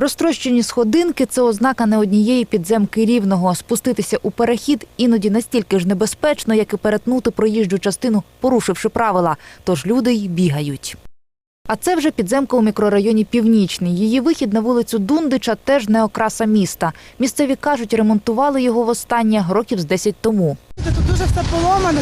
Розтрощені сходинки це ознака не однієї підземки рівного. Спуститися у перехід іноді настільки ж небезпечно, як і перетнути проїжджу частину, порушивши правила. Тож люди й бігають. А це вже підземка у мікрорайоні Північний. Її вихід на вулицю Дундича теж не окраса міста. Місцеві кажуть, ремонтували його востаннє років з 10 тому. Тут дуже все поломане,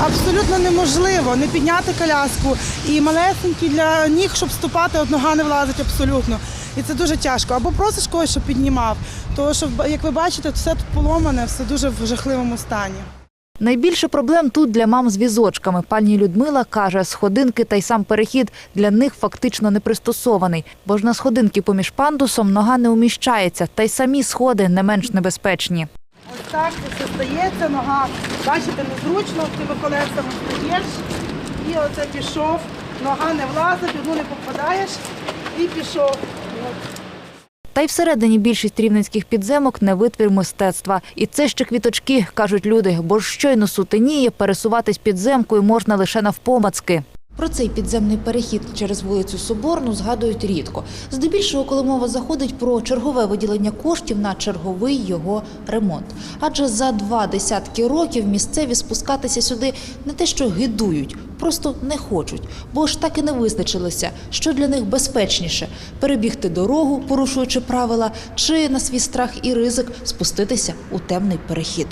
абсолютно неможливо не підняти коляску. І малесенькі для ніг, щоб ступати, от нога не влазить абсолютно. І це дуже тяжко. Або просиш когось, щоб піднімав. Тому що, як ви бачите, все тут поломане, все дуже в жахливому стані. Найбільше проблем тут для мам з візочками. Пані Людмила каже, сходинки та й сам перехід для них фактично не пристосований, бо ж на сходинки поміж пандусом нога не уміщається, та й самі сходи не менш небезпечні. Ось так це стається, нога. Бачите, незручно, тими колесами стаєш. І оце пішов, нога не влазить, одну не попадаєш і пішов. Та й всередині більшість рівненських підземок не витвір мистецтва. І це ще квіточки, кажуть люди, бо щойно сутеніє, пересуватись підземкою можна лише навпомацки. Про цей підземний перехід через вулицю Соборну згадують рідко. Здебільшого, коли мова заходить про чергове виділення коштів на черговий його ремонт. Адже за два десятки років місцеві спускатися сюди не те, що гидують, просто не хочуть, бо ж так і не визначилися, що для них безпечніше перебігти дорогу, порушуючи правила, чи на свій страх і ризик спуститися у темний перехід.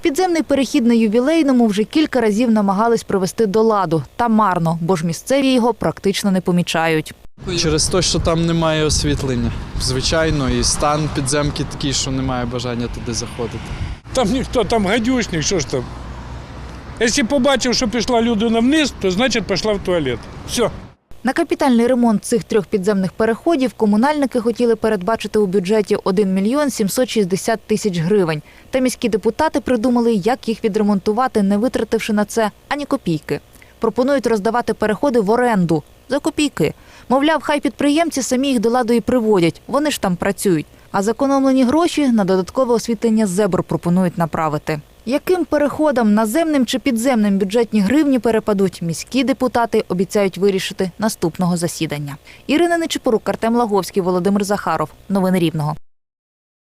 Підземний перехід на ювілейному вже кілька разів намагались привести до ладу. Та марно, бо ж місцеві його практично не помічають. Через те, що там немає освітлення. Звичайно, і стан підземки такий, що немає бажання туди заходити. Там ніхто, там гадюшник, що ж там. Якщо побачив, що пішла людина вниз, то значить пішла в туалет. Все. На капітальний ремонт цих трьох підземних переходів комунальники хотіли передбачити у бюджеті 1 мільйон 760 тисяч гривень. Та міські депутати придумали, як їх відремонтувати, не витративши на це ані копійки. Пропонують роздавати переходи в оренду за копійки. Мовляв, хай підприємці самі їх до ладу і приводять. Вони ж там працюють. А зекономлені гроші на додаткове освітлення зебр пропонують направити. Яким переходом наземним чи підземним бюджетні гривні перепадуть, міські депутати обіцяють вирішити наступного засідання. Ірина Нечипорук, Артем Лаговський, Володимир Захаров. Новини Рівного.